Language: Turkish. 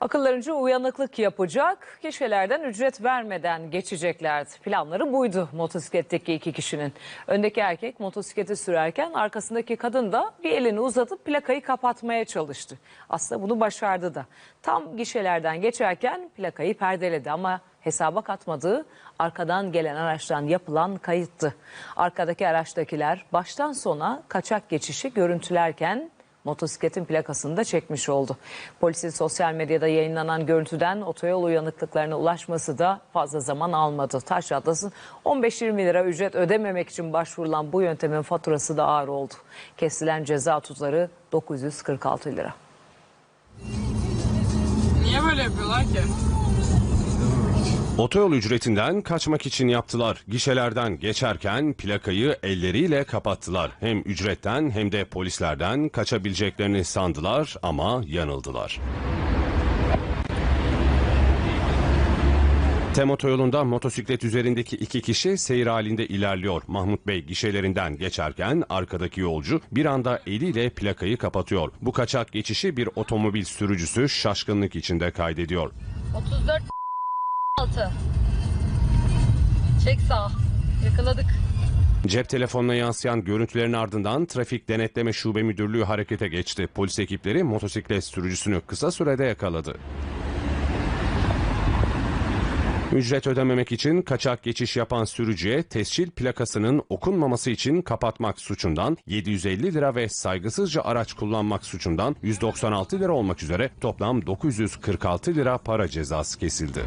Akıllarınca uyanıklık yapacak, kişilerden ücret vermeden geçeceklerdi. Planları buydu motosikletteki iki kişinin. Öndeki erkek motosikleti sürerken arkasındaki kadın da bir elini uzatıp plakayı kapatmaya çalıştı. Aslında bunu başardı da. Tam gişelerden geçerken plakayı perdeledi ama hesaba katmadığı arkadan gelen araçtan yapılan kayıttı. Arkadaki araçtakiler baştan sona kaçak geçişi görüntülerken motosikletin plakasını da çekmiş oldu. Polisin sosyal medyada yayınlanan görüntüden otoyol uyanıklıklarına ulaşması da fazla zaman almadı. Taş Atlas'ın 15-20 lira ücret ödememek için başvurulan bu yöntemin faturası da ağır oldu. Kesilen ceza tutarı 946 lira. Niye böyle yapıyorlar ki? Otoyol ücretinden kaçmak için yaptılar. Gişelerden geçerken plakayı elleriyle kapattılar. Hem ücretten hem de polislerden kaçabileceklerini sandılar ama yanıldılar. Tem otoyolunda motosiklet üzerindeki iki kişi seyir halinde ilerliyor. Mahmut Bey gişelerinden geçerken arkadaki yolcu bir anda eliyle plakayı kapatıyor. Bu kaçak geçişi bir otomobil sürücüsü şaşkınlık içinde kaydediyor. 34 6. Çek sağ. Yakaladık. Cep telefonuna yansıyan görüntülerin ardından Trafik Denetleme Şube Müdürlüğü harekete geçti. Polis ekipleri motosiklet sürücüsünü kısa sürede yakaladı. Ücret ödememek için kaçak geçiş yapan sürücüye tescil plakasının okunmaması için kapatmak suçundan 750 lira ve saygısızca araç kullanmak suçundan 196 lira olmak üzere toplam 946 lira para cezası kesildi.